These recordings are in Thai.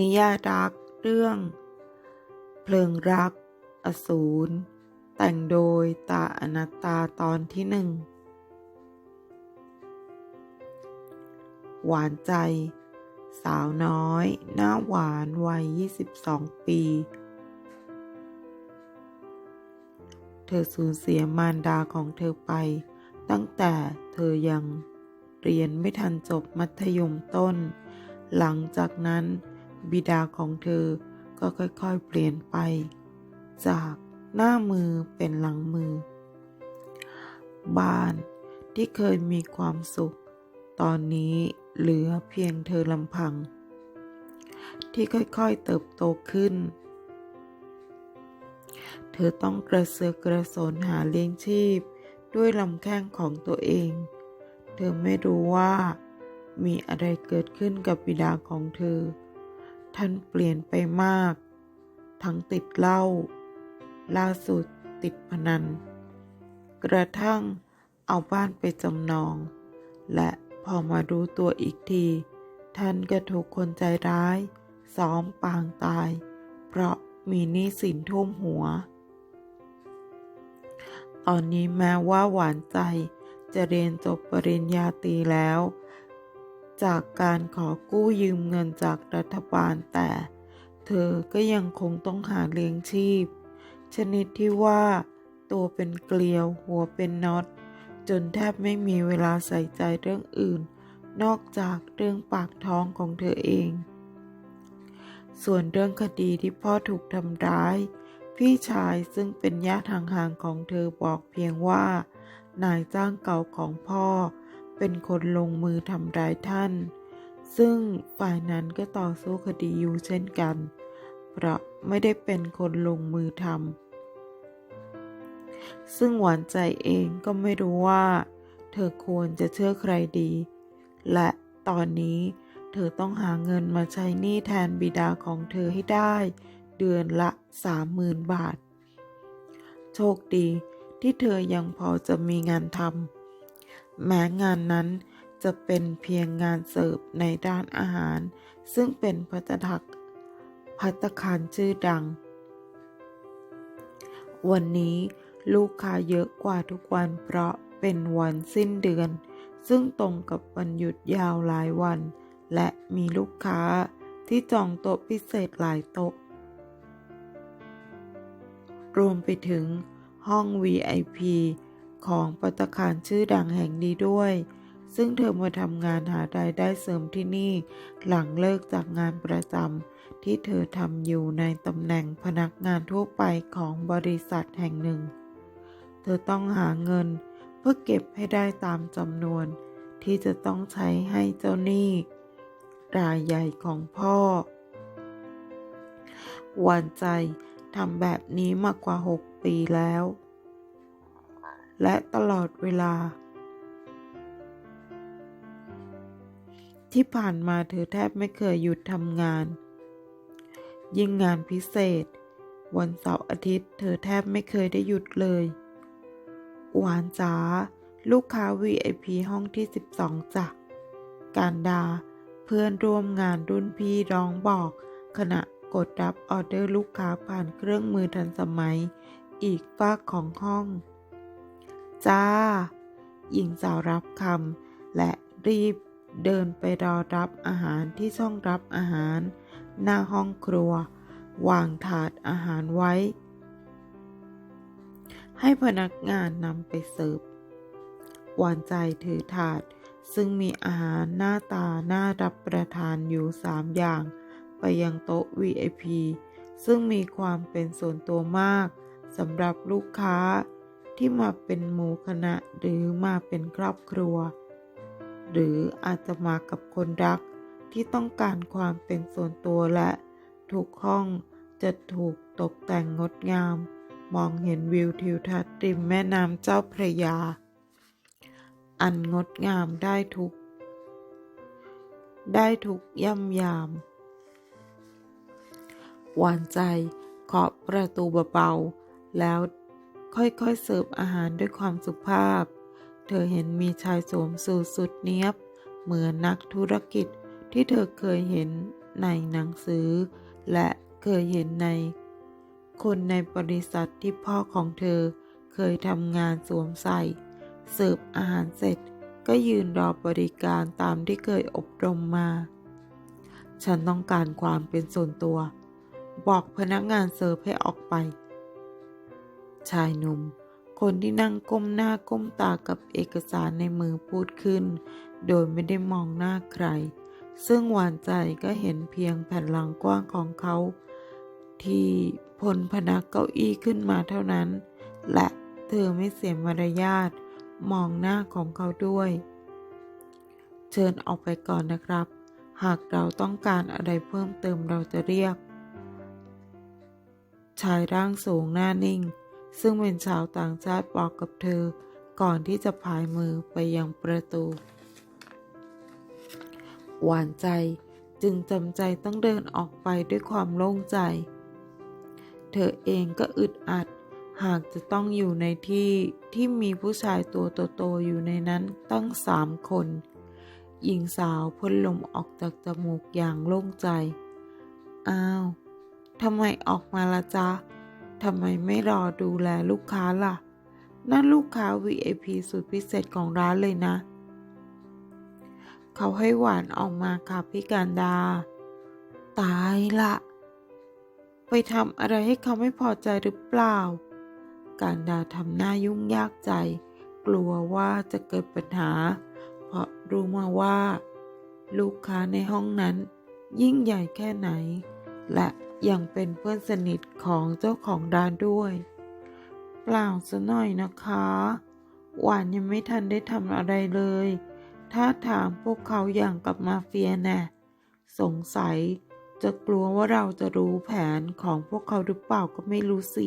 นิยายรักเรื่อง เพลิงรัก อสูร แต่งโดยตาอนัตตาตอนที่หนึ่ง หวานใจ สาวน้อย หน้าหวานวัย 22 ปี เธอสูญเสียมารดาของเธอไป ตั้งแต่เธอยังเรียนไม่ทันจบมัธยมต้น หลังจากนั้น บิดาของเธอก็ค่อยๆเปลี่ยนไป จากหน้ามือเป็นหลังมือ บ้านที่เคยมีความสุข ตอนนี้เหลือเพียงเธอลำพัง ที่ค่อยๆเติบโตขึ้น เธอต้องกระเสือกกระสนหาเลี้ยงชีพ ด้วยลำแข้งของตัวเอง เธอไม่รู้ว่ามีอะไรเกิดขึ้นกับบิดาของเธอ ท่านเปลี่ยนไปมาก ทั้งติดเหล้าล่าสุดติดพนัน กระทั่งเอาบ้านไปจำนอง และพอมารู้ตัวอีกที ท่านก็ถูกคนใจร้าย ซ้อมปางตาย เพราะมีหนี้สินท่วมหัว ตอนนี้แม้ว่าหวานใจจะเรียนจบปริญญาตรีแล้ว จากการขอกู้ยืมเงินจากรัฐบาลแต่ เธอก็ยังคงต้องหาเลี้ยงชีพ ชนิดที่ว่า ตัวเป็นเกลียวหัวเป็นน็อต จนแทบไม่มีเวลาใส่ใจเรื่องอื่น นอกจากเรื่องปากท้องของเธอเอง ส่วนเรื่องคดีที่พ่อถูกทำร้าย พี่ชายซึ่งเป็นญาติห่างๆของเธอบอกเพียงว่า นายจ้างเก่าของพ่อ เป็นคนลงมือทำร้ายท่าน ซึ่งฝ่ายนั้นก็ต่อสู้คดีอยู่เช่นกัน เพราะไม่ได้เป็นคนลงมือทำซึ่งหวานใจเองก็ไม่รู้ว่า เธอควรจะเชื่อใครดี และตอนนี้เธอต้องหาเงินมาใช้หนี้แทนบิดาของเธอให้ได้ เดือนละสามหมื่นบาท โชคดีที่เธอยังพอจะมีงานทำ แม้งานนั้นจะเป็นเพียงงานเสิร์ฟในด้านอาหาร ซึ่งเป็นพัตถักพัตตาคารชื่อดัง วันนี้ลูกค้าเยอะกว่าทุกวันเพราะเป็นวันสิ้นเดือน ซึ่งตรงกับวันหยุดยาวหลายวัน และมีลูกค้าที่จองโต๊ะพิเศษหลายโต๊ะ รวมไปถึงห้อง VIP ของปัตตาคารชื่อดังแห่งนี้ด้วย ซึ่งเธอมาทำงานหารายได้เสริมที่นี่ หลังเลิกจากงานประจำที่เธอทำอยู่ในตำแหน่งพนักงานทั่วไปของบริษัทแห่งหนึ่ง เธอต้องหาเงินเพื่อเก็บให้ได้ตามจำนวน ที่จะต้องใช้ให้เจ้าหนี้รายใหญ่ของพ่อหวานใจทำแบบนี้มากกว่า 6 ปีแล้ว และตลอดเวลา ที่ผ่านมาเธอแทบไม่เคยหยุดทำงาน ยิ่งงานพิเศษ วันเสาร์อาทิตย์ เธอแทบไม่เคยได้หยุดเลย หวานจ๋าลูกค้า VIP ห้องที่ 12จ้ะการดาเพื่อนร่วมงานรุ่นพี่ร้องบอก ขณะกดรับออเดอร์ลูกค้าผ่านเครื่องมือทันสมัย อีกฝากของห้อง จ้า หญิงสาวรับคำและรีบเดินไปรอรับอาหารที่ช่องรับอาหาร หน้าห้องครัว วางถาดอาหารไว้ ให้พนักงานนำไปเสิร์ฟหวานใจถือถาด ซึ่งมีอาหารหน้าตาน่ารับประทานอยู่สามอย่าง ไปยังโต๊ะ VIP ซึ่งมีความเป็นส่วนตัวมากสำหรับลูกค้า ที่มาเป็นหมู่คณะหรือมาเป็นครอบครัว หรืออาจจะมากับคนรักที่ต้องการความเป็นส่วนตัวและทุกห้องจะถูกตกแต่งงดงาม มองเห็นวิวทิวทัศน์ริมแม่น้ำเจ้าพระยา อันงดงามได้ทุก ได้ทุกย่ำยามหวานใจเคาะประตูเบาๆแล้ว ค่อยๆเสิร์ฟอาหารด้วยความสุภาพ เธอเห็นมีชายสวมสูทสุดเนี้ยบ เหมือนนักธุรกิจที่เธอเคยเห็นในหนังสือ และเคยเห็นใน คนในบริษัทที่พ่อของเธอเคยทำงานสวมใส่ เสิร์ฟอาหารเสร็จก็ยืนรอบริการตามที่เคยอบรมมา ฉันต้องการความเป็นส่วนตัว บอกพนักงานเสิร์ฟให้ออกไป ชายหนุ่ม คนที่นั่งก้มหน้าก้มตากับเอกสารในมือพูดขึ้น โดยไม่ได้มองหน้าใคร ซึ่งหวานใจก็เห็นเพียงแผ่นหลังกว้างของเขา ที่พลพนักเก้าอี้ขึ้นมาเท่านั้น และเธอไม่เสียมารยาทมองหน้าของเขาด้วย เชิญออกไปก่อนนะครับ หากเราต้องการอะไรเพิ่มเติมเราจะเรียก ชายร่างสูงหน้านิ่ง ซึ่งเป็นชาวต่างชาติบอกกับเธอ ก่อนที่จะพายมือไปยังประตู หวานใจจึงจำใจต้องเดินออกไปด้วยความโล่งใจ เธอเองก็อึดอัด หากจะต้องอยู่ในที่ที่มีผู้ชายตัวโตๆอยู่ในนั้นตั้งสามคน หญิงสาวพ่นลมออกจากจมูกอย่างโล่งใจ อ้าวทำไมออกมาละจ๊ะ ทำไมไม่รอดูแลลูกค้าล่ะ นั่นลูกค้า VIP สุดพิเศษของร้านเลยนะ เขาให้หวานออกมาค่ะพี่การดา ตายละไปทำอะไรให้เขาไม่พอใจหรือเปล่า การดาทำหน้ายุ่งยากใจ กลัวว่าจะเกิดปัญหา เพราะรู้มาว่า ลูกค้าในห้องนั้น ยิ่งใหญ่แค่ไหน และ ยังเป็นเพื่อนสนิทของเจ้าของร้านด้วย เปล่าซะหน่อยนะคะ หวานยังไม่ทันได้ทำอะไรเลยถ้าถามพวกเขาอย่างกับมาเฟียแน่สงสัยจะกลัวว่าเราจะรู้แผนของพวกเขาหรือเปล่าก็ไม่รู้สิ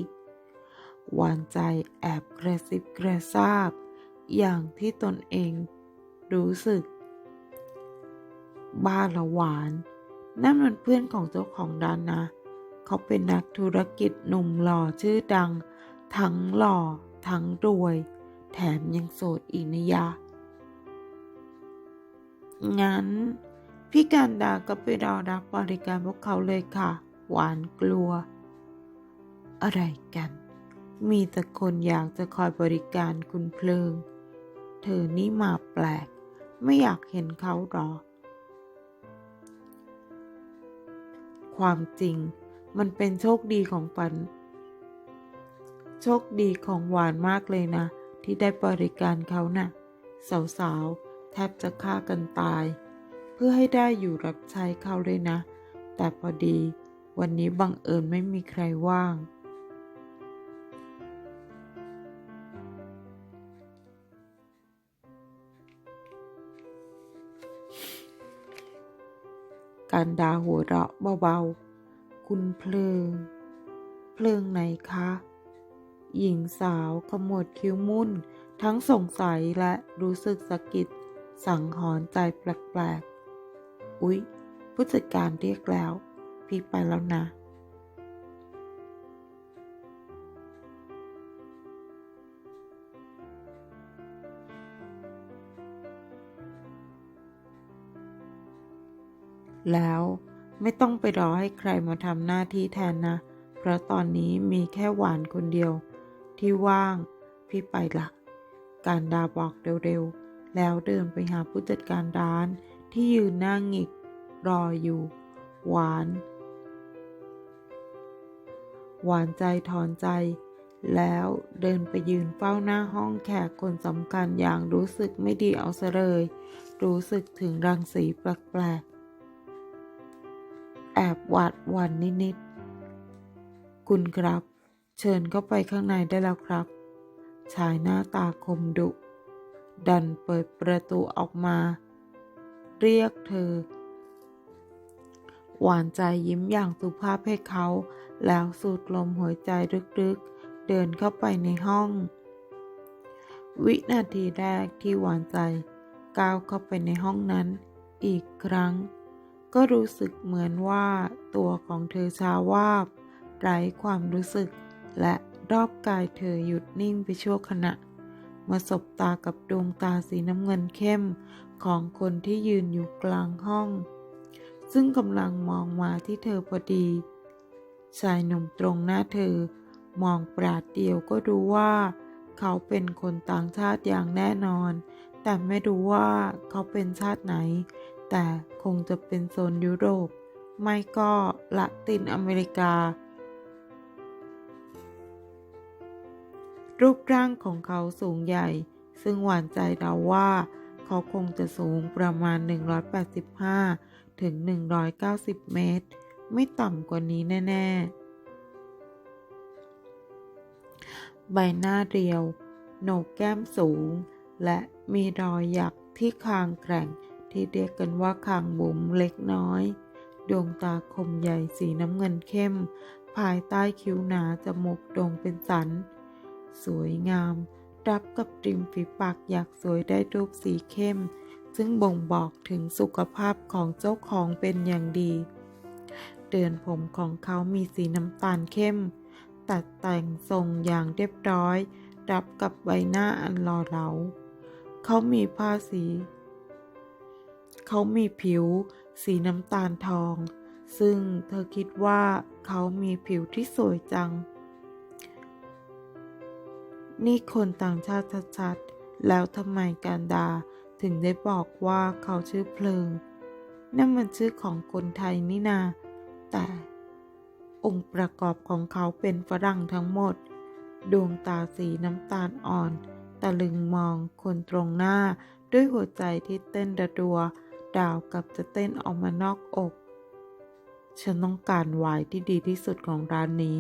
หวานใจแอบกระซิบกระซาบ อย่างที่ตนเองรู้สึก บ้าละหวาน นั่นมันเพื่อนของเจ้าของร้านนะ เขาเป็นนักธุรกิจหนุ่มหล่อชื่อดัง ทั้งหล่อ ทั้งรวย แถมยังโสดอีกนะยะ งั้น พี่การดาก็ไปรอรับบริการพวกเขาเลยค่ะ หวานกลัว อะไรกัน มีแต่คนอยากจะคอยบริการคุณเพลิง เธอนี่มาแปลก ไม่อยากเห็นเขาหรอ ความจริง มันเป็นโชคดีของปัน โชคดีของหวานมากเลยนะ ที่ได้บริการเขานะ่ะ สาวๆ แทบจะฆ่ากันตาย เพื่อให้ได้อยู่รับใช้เขาเลยนะ แต่พอดีวันนี้บังเอิญไม่มีใครว่างการดาหัวเราะเบาๆ คุณเพลิง เพลิงไหนคะ หญิงสาวขมวดคิ้วมุ่น ทั้งสงสัยและรู้สึกสะกิดสังหรณ์ใจแปลกๆ อุ๊ย ผู้จัดการเรียกแล้ว พี่ไปแล้วนะแล้ว ไม่ต้องไปรอให้ใครมาทำหน้าที่แทนนะ เพราะตอนนี้มีแค่หวานคนเดียว ที่ว่าง พี่ไปละการดาบอกเร็วๆ แล้วเดินไปหาผู้จัดการร้านที่ยืนหน้าหงิกรออยู่ หวาน หวานใจถอนใจ แล้วเดินไปยืนเฝ้าหน้าห้องแขกคนสำคัญอย่างรู้สึกไม่ดีเอาซะเลย รู้สึกถึงรังสีแปลกๆ แอบหวาดหวั่นนิดๆ คุณครับ เชิญเข้าไปข้างในได้แล้วครับ ชายหน้าตาคมดุ ดันเปิดประตูออกมา เรียกเธอ หวานใจยิ้มอย่างสุภาพให้เขา แล้วสูดลมหัวใจลึกๆ เดินเข้าไปในห้อง วินาทีแรกที่หวานใจก้าวเข้าไปในห้องนั้นอีกครั้ง ก็รู้สึกเหมือนว่าตัวของเธอชาวาบไร้ความรู้สึก และรอบกายเธอหยุดนิ่งไปชั่วขณะ มาสบตากับดวงตาสีน้ำเงินเข้มของคนที่ยืนอยู่กลางห้อง ซึ่งกำลังมองมาที่เธอพอดี ชายหนุ่มตรงหน้าเธอ มองปราดเดียวก็รู้ว่า เขาเป็นคนต่างชาติอย่างแน่นอน แต่ไม่รู้ว่าเขาเป็นชาติไหน แต่คงจะเป็นโซนยุโรป ไม่ก็ละตินอเมริกา รูปร่างของเขาสูงใหญ่ ซึ่งหวานใจเราว่า เขาคงจะสูงประมาณ 185 ถึง 190 เมตร ไม่ต่ำกว่านี้แน่ ๆ ใบหน้าเรียว โหนกแก้มสูง และมีรอยหยักที่คางแกร่ง ที่เรียกกันว่าคางบุ๋มเล็กน้อย ดวงตาคมใหญ่สีน้ำเงินเข้ม ภายใต้คิ้วหนาจมูกโด่งเป็นสัน สวยงาม รับกับริมฝีปากอยากสวยได้รูปสีเข้ม ซึ่งบ่งบอกถึงสุขภาพของเจ้าของเป็นอย่างดี เดือนผมของเขามีสีน้ำตาลเข้ม ตัดแต่งทรงอย่างเรียบร้อย รับกับใบหน้าอันหล่อเหลา เขามีผ้าสี เขามีผิว สีน้ำตาลทอง ซึ่งเธอคิดว่าเขามีผิวที่สวยจัง นี่คนต่างชาติชัดๆ แล้วทำไมการดาถึงได้บอกว่าเขาชื่อเพลิง นั่นมันชื่อของคนไทยนี่นา แต่องค์ประกอบของเขาเป็นฝรั่งทั้งหมด ดวงตาสีน้ำตาลอ่อน ตะลึงมองคนตรงหน้าด้วยหัวใจที่เต้นระดัว ดาวกับจะเต้นออกมานอกอก ฉันต้องการไวน์ที่ดีที่สุดของร้านนี้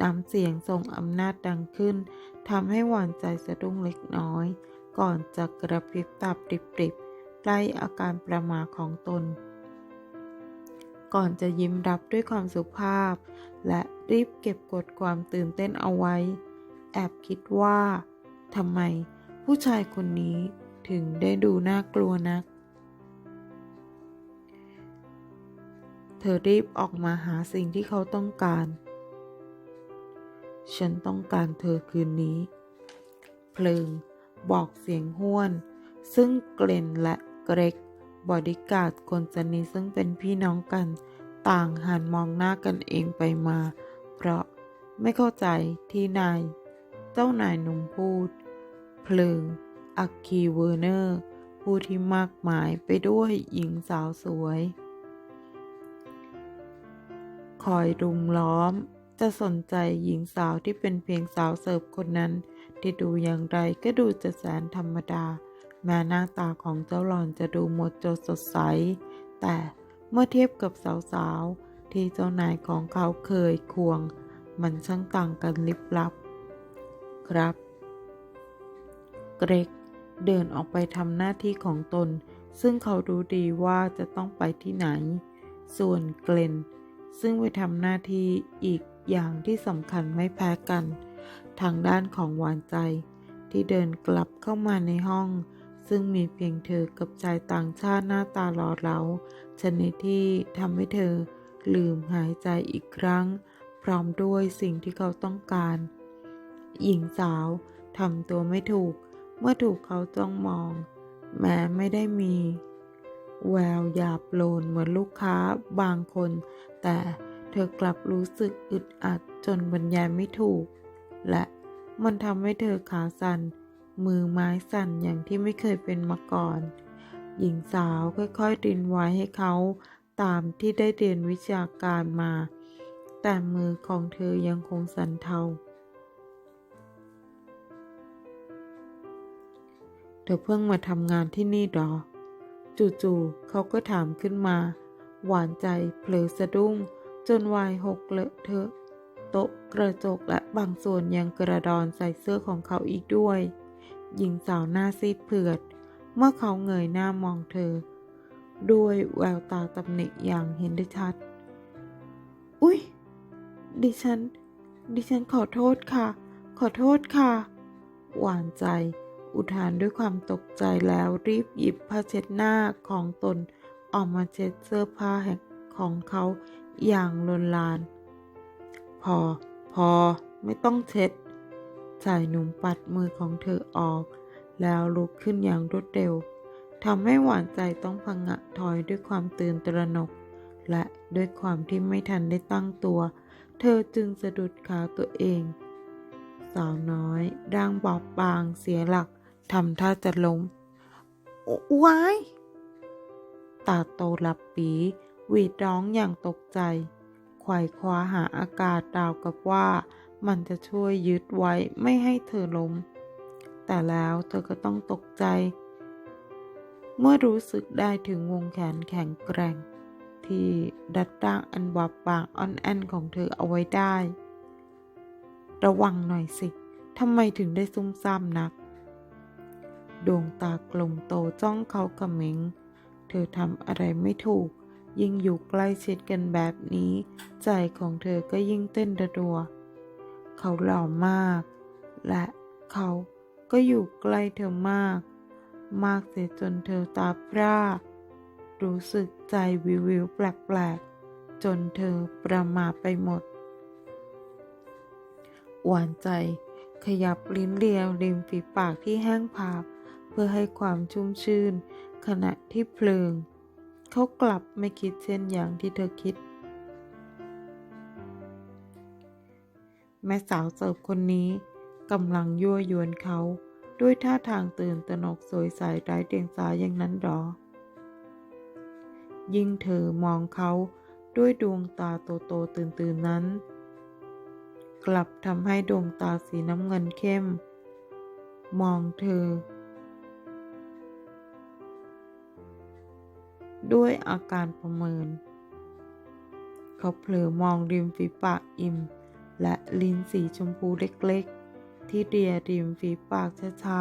น้ำเสียงทรงอำนาจดังขึ้นทำให้หวานใจสะดุ้งเล็กน้อย ก่อนจะกระพริบตาปริบๆไล่อาการประหมาของตน ก่อนจะยิ้มรับด้วยความสุภาพ และรีบเก็บกดความตื่นเต้นเอาไว้ แอบคิดว่าทำไมผู้ชายคนนี้ถึงได้ดูน่ากลัวนัก เธอรีบออกมาหาสิ่งที่เขาต้องการ ฉันต้องการเธอคืนนี้ เพลิงบอกเสียงห้วน ซึ่งเกลนและเกรกบอดี้การ์ดคนสนิทซึ่งเป็นพี่น้องกัน ต่างหันมองหน้ากันเองไปมา เพราะไม่เข้าใจที่นาย เจ้านายหนุ่มพูด เพลิงอักคีเวอร์เนอร์ ผู้ที่มากมายไปด้วยหญิงสาวสวย คอยรุมล้อม จะสนใจหญิงสาวที่เป็นเพียงสาวเสิร์ฟคนนั้น ที่ดูอย่างไรก็ดูจะแสนธรรมดา แม้หน้าตาของเจ้าหล่อนจะดูหมดจดสดใส แต่เมื่อเทียบกับสาวๆ ที่เจ้านายของเขาเคยควง มันช่างต่างกันลิบลับ ครับ เกรกเดินออกไปทำหน้าที่ของตน ซึ่งเขารู้ดีว่าจะต้องไปที่ไหน ส่วนเกลน ซึ่งไปทำหน้าที่อีกอย่างที่สำคัญไม่แพ้กัน ทางด้านของหวานใจ ที่เดินกลับเข้ามาในห้อง ซึ่งมีเพียงเธอกับชายต่างชาติหน้าตาหล่อเหลาชนิดที่ทำให้เธอลืมหายใจอีกครั้ง พร้อมด้วยสิ่งที่เขาต้องการ หญิงสาวทำตัวไม่ถูก เมื่อถูกเขาจ้องมอง แม้ไม่ได้มี แววหยาบโลนเหมือนลูกค้าบางคน แต่เธอกลับรู้สึกอึดอัดจนบรรยายไม่ถูก และมันทำให้เธอขาสั่น มือไม้สั่นอย่างที่ไม่เคยเป็นมาก่อน หญิงสาวค่อยๆดินไว้ให้เขาตามที่ได้เรียนวิชาการมา แต่มือของเธอยังคงสั่นเทา เธอเพิ่งมาทำงานที่นี่หรอ จู่ๆเขาก็ถามขึ้นมา หวานใจเผลอสะดุ้ง จนวายหกเลอะเทอะโต๊ะกระจกและบางส่วนยังกระดอนใส่เสื้อของเขาอีกด้วย หญิงสาวหน้าซีดเผือด เมื่อเขาเงยหน้ามองเธอ ด้วยแววตาตำหนิอย่างเห็นได้ชัด อุ๊ย ดิฉัน ดิฉันขอโทษค่ะ ขอโทษค่ะ หวานใจ อุทานด้วยความตกใจแล้วรีบหยิบผ้าเช็ดหน้าของตนออกมาเช็ดเสื้อผ้าแห่งของเขาอย่างลนลาน พอ พอ ไม่ต้องเช็ดชายหนุ่มปัดมือของเธอออก แล้วลุกขึ้นอย่างรวดเร็วทำให้หวานใจต้องพังงะถอยด้วยความตื่นตระหนก และด้วยความที่ไม่ทันได้ตั้งตัว เธอจึงสะดุดขาตัวเอง สาวน้อยร่างบอบบางเสียหลัก ทำท่าจะล้มว้ายตาโตหลับปีหวีดร้องอย่างตกใจไขว่คว้าหาอากาศราวกับว่ามันจะช่วยยึดไว้ไม่ให้เธอล้ม แต่แล้วเธอก็ต้องตกใจ เมื่อรู้สึกได้ถึงวงแขนแข็งแกร่ง ที่ดัดร่างอันบอบบางอ่อนแอนของเธอเอาไว้ได้ ระวังหน่อยสิทำไมถึงได้ซุ่มซ่ามนัก ดวงตากลมโตจ้องเขากระเมงเธอทำอะไรไม่ถูก ยิ่งอยู่ใกล้ชิดกันแบบนี้ ใจของเธอก็ยิ่งเต้นระดัว เขาหล่อมาก และเขาก็อยู่ใกล้เธอมาก มากเสียจนเธอตาพร่า รู้สึกใจวิววิวแปลกๆ จนเธอประมาไปหมด หวานใจขยับลิ้นเลียวริมฝีปากที่แห้งผาก เพื่อให้ความชุ่มชื่น ขณะที่เพลิง เขากลับไม่คิดเช่นอย่างที่เธอคิด แม่สาวเสิร์ฟคนนี้กำลังยั่วยวนเขาด้วยท่าทางตื่นตระหนกสวยใสไร้เดียงสาอย่างนั้นหรอ ยิ่งเธอมองเขาด้วยดวงตาโตๆตื่นๆนั้น กลับทำให้ดวงตาสีน้ำเงินเข้ม มองเธอ ด้วยอาการประเมิน เขาเผลอมองริมฝีปากอิ่ม และลิ้นสีชมพูเล็กๆ ที่เรียริมฝีปากช้า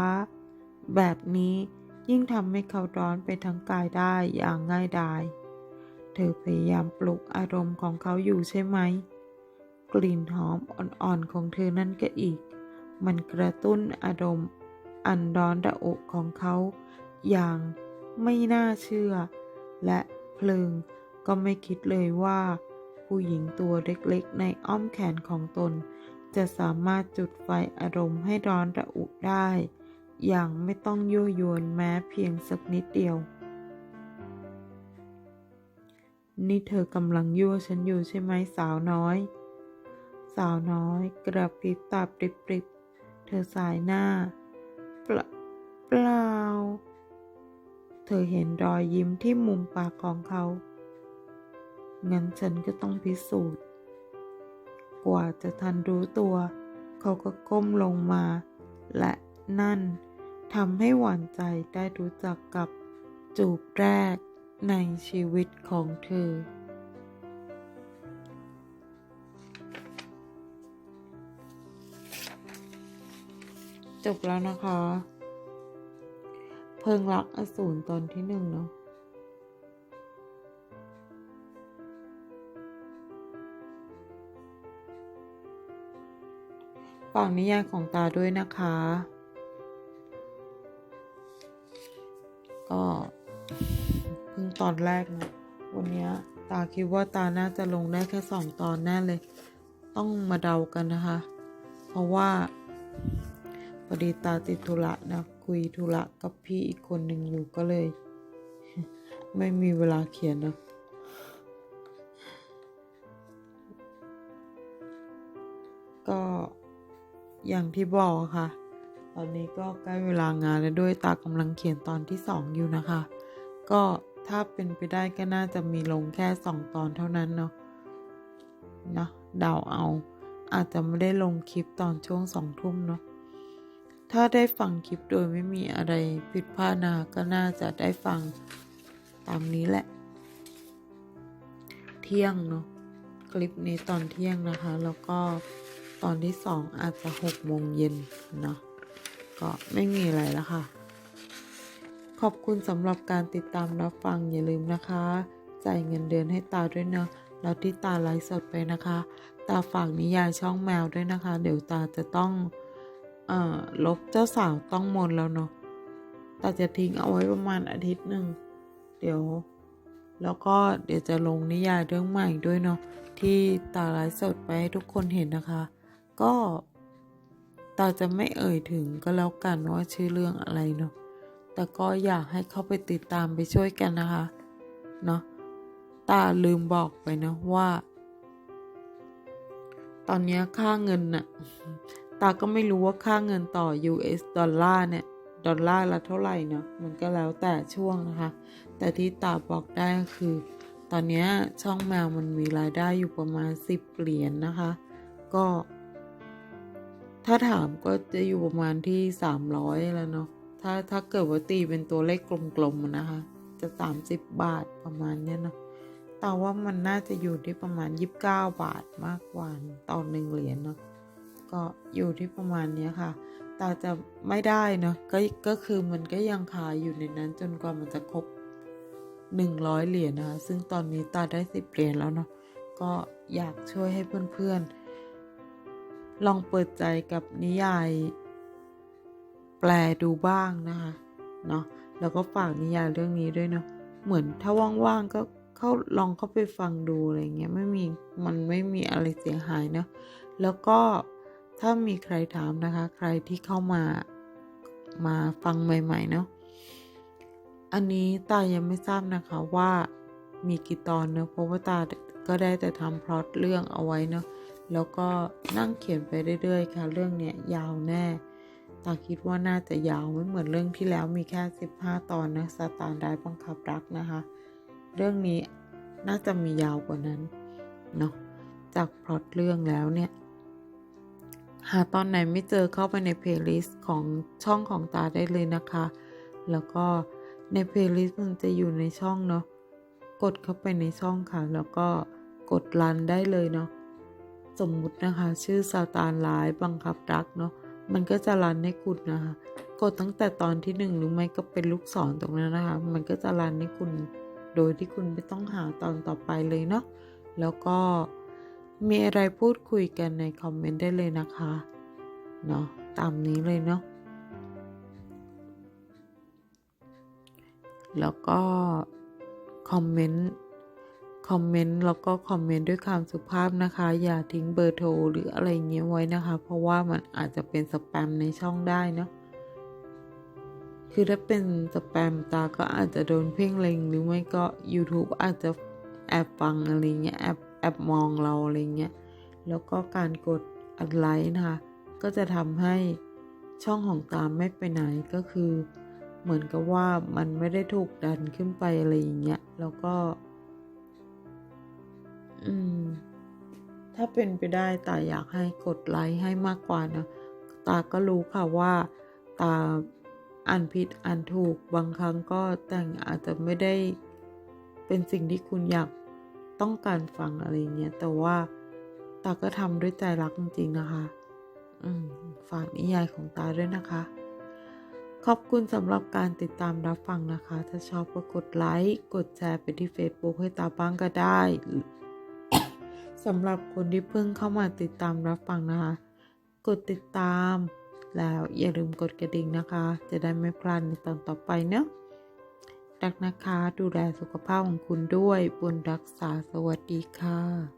ๆ แบบนี้ยิ่งทำให้เขาร้อนไปทั้งกายได้อย่างง่ายดาย เธอพยายามปลุกอารมณ์ของเขาอยู่ใช่ไหม กลิ่นหอมอ่อนๆของเธอนั่นก็อีก มันกระตุ้นอารมณ์อันร้อนระอุของเขาอย่างไม่น่าเชื่อ และเพลิง ก็ไม่คิดเลยว่า ผู้หญิงตัวเล็กๆ ในอ้อมแขนของตน จะสามารถจุดไฟอารมณ์ให้ร้อนระอุได้ อย่างไม่ต้องยั่วยวนแม้เพียงสักนิดเดียว นี่เธอกำลังยั่วฉันอยู่ใช่ไหมสาวน้อย สาวน้อย กระพริบตาปริบๆเธอสายหน้า เปล่า เธอเห็นรอยยิ้มที่มุมปากของเขา งั้นฉันก็ต้องพิสูจน์ กว่าจะทันรู้ตัว เขาก็ก้มลงมา และนั่นทำให้หวานใจได้รู้จักกับจูบแรกในชีวิตของเธอ จบแล้วนะคะ เพิงรักอสูรตอนที่หนึ่งเนาะฝากนิยายของตาด้วยนะคะ ก็เพิ่งตอนแรกนะวันนี้ตาคิดว่าตาน่าจะลงได้แค่สองตอนแน่เลย ต้องมาเดากันนะคะ เพราะว่าพอดีตาติดธุระนะ คุยธุระกับพี่อีกคนหนึ่งอยู่ก็เลย ไม่มีเวลาเขียนนะก็อย่างที่บอกค่ะ ตอนนี้ก็ใกล้เวลางานแล้วด้วยตากำลังเขียนตอนที่สองอยู่นะคะ ก็ถ้าเป็นไปได้ก็น่าจะมีลงแค่สองตอนเท่านั้นเนาะนะเดาเอา อาจจะไม่ได้ลงคลิปตอนช่วงสองทุ่มเนาะ ถ้าได้ฟังคลิปโดยไม่มีอะไรผิดพลาดนะก็น่าจะได้ฟังตามนี้แหละ เที่ยงเนาะคลิปนี้ตอนเที่ยงนะคะ แล้วก็ตอนที่สองอาจจะหกโมงเย็นเนาะก็ไม่มีอะไรแล้วค่ะ ขอบคุณสำหรับการติดตามรับฟังอย่าลืมนะคะจ่ายเงินเดือนให้ตาด้วยเนาะแล้วที่ตาไลฟ์สดไปนะคะ ตาฝากนิยายช่องแมวด้วยนะคะ เดี๋ยวตาจะต้อง เอ่อลบเจ้าสาวต้องมนแล้วเนาะแตาจะทิ้งเอาไว้ประมาณอาทิตย์หนึ่งเดี๋ยว แล้วก็เดี๋ยวจะลงนิยายเรื่องใหม่ด้วยเนาะที่ตาไลฟ์สดไปให้ทุกคนเห็นนะคะ ก็ตาจะไม่เอ่ยถึงก็แล้วกันว่าชื่อเรื่องอะไรเนาะแต่ก็อยากให้เข้าไปติดตามไปช่วยกันนะคะเนาะตาลืมบอกไปนะว่า ตอนนี้ค่าเงินน่ะ ตาก็ไม่รู้ว่าค่าเงินต่อ US ดอลลาร์เนี่ย ดอลลาร์ละเท่าไหร่เนาะ มันก็แล้วแต่ช่วงนะคะ แต่ที่ตาบอกได้คือ ตอนนี้ช่องแมวมันมีรายได้อยู่ประมาณ 10 เหรียญนนะคะ ก็ ถ้าถามก็จะอยู่ประมาณที่ 300 แล้วเนาะ ถ้าถ้าเกิดว่าตีเป็นตัวเลขกลมๆนะคะ จะ 30 บาทประมาณเนี้ยเนาะแต่ว่ามันน่าจะอยู่ที่ประมาณ 29 บาทมากกว่าต่อหนึ่งเหรียญเนาะ ก็อยู่ที่ประมาณนี้ค่ะแต่จะไม่ได้เนาะก็ก็คือมันก็ยังขายอยู่ในนั้นจนกว่ามันจะครบ100 เหรียญนะคะ ซึ่งตอนนี้ตาได้ 10 เหรียญแล้วเนาะ ก็อยากช่วยให้เพื่อนๆ ลองเปิดใจกับนิยาย แปลดูบ้างนะคะ เนาะ แล้วก็ฝากนิยายเรื่องนี้ด้วยเนาะ เหมือนถ้าว่างๆ ก็เข้าลองเข้าไปฟังดูอะไรเงี้ย ไม่มี มันไม่มีอะไรเสียหายเนาะ แล้วก็ ถ้ามีใครถามนะคะ ใครที่เข้ามามาฟังใหม่ๆเนาะอันนี้ตายังไม่ทราบนะคะว่ามีกี่ตอนเนอะเพราะว่าตาก็ได้แต่ทำพล็อตเรื่องเอาไว้เนาะแล้วก็นั่งเขียนไปเรื่อยๆค่ะ เรื่องเนี้ยยาวแน่ ตาคิดว่าน่าจะยาวไม่เหมือนเรื่องที่แล้วมีแค่ 15 ตอนนะสตาร์ได้บังคับรักนะคะ เรื่องนี้น่าจะมียาวกว่านั้นเนาะจากพล็อตเรื่องแล้วเนี่ย หาตอนไหนไม่เจอเข้าไปในเพลย์ลิสต์ของช่องของตาได้เลยนะคะ แล้วก็ในเพลย์ลิสต์มันจะอยู่ในช่องเนาะ กดเข้าไปในช่องค่ะ แล้วก็กดรันได้เลยเนาะ สมมุตินะคะชื่อซาตานร้ายบังคับรักเนาะ มันก็จะรันให้คุณนะคะ กดตั้งแต่ตอนที่หนึ่งหรือไม่ก็เป็นลูกศรตรงนั้นนะคะ มันก็จะรันให้คุณ โดยที่คุณไม่ต้องหาตอนต่อไปเลยเนาะ แล้วก็ มีอะไรพูดคุยกันในคอมเมนต์ได้เลยนะคะ เนาะตามนี้เลยเนาะแล้วก็คอมเมนต์คอมเมนต์แล้วก็คอมเมนต์ด้วยความสุภาพนะคะ อย่าทิ้งเบอร์โทรหรืออะไรเงี้ยไว้นะคะ เพราะว่ามันอาจจะเป็นสแปมในช่องได้เนาะคือถ้าเป็นสแปมตาก็อาจจะโดนเพ่งเล็งหรือไม่ก็ YouTube อาจจะแอบฟังอะไรเงี้ยแอบ อบมองเราอะไรเงี้ย แล้วก็การกดอัดไลค์นะคะ ก็จะทำให้ช่องของตามไม่ไปไหนก็คือ เหมือนกับว่ามันไม่ได้ถูกดันขึ้นไปอะไรอย่างเงี้ย แล้วก็ อืม ถ้าเป็นไปได้ตาอยากให้กดไลค์ให้มากกว่านะ ตาก็รู้ค่ะว่า ตาอ่านผิดอ่านถูก บางครั้งก็แต่งอาจจะไม่ได้เป็นสิ่งที่คุณอยาก ต้องการฟังอะไรเงี้ย แต่ว่าตาก็ทำด้วยใจรักจริงๆนะคะ อืมฝากนิยายของตาด้วยนะคะ ขอบคุณสำหรับการติดตามรับฟังนะคะ ถ้าชอบก็กดไลค์กดแชร์ไปที่ Facebook ให้ตาบ้างก็ได้สำหรับคนที่เพิ่งเข้ามาติดตามรับฟังนะคะ กดติดตามแล้วอย่าลืมกดกระดิ่งนะคะ จะได้ไม่พลาดในตอนต่อไปเนาะ รักนะคะ ดูแลสุขภาพของคุณด้วยบุญรักษาสวัสดีค่ะ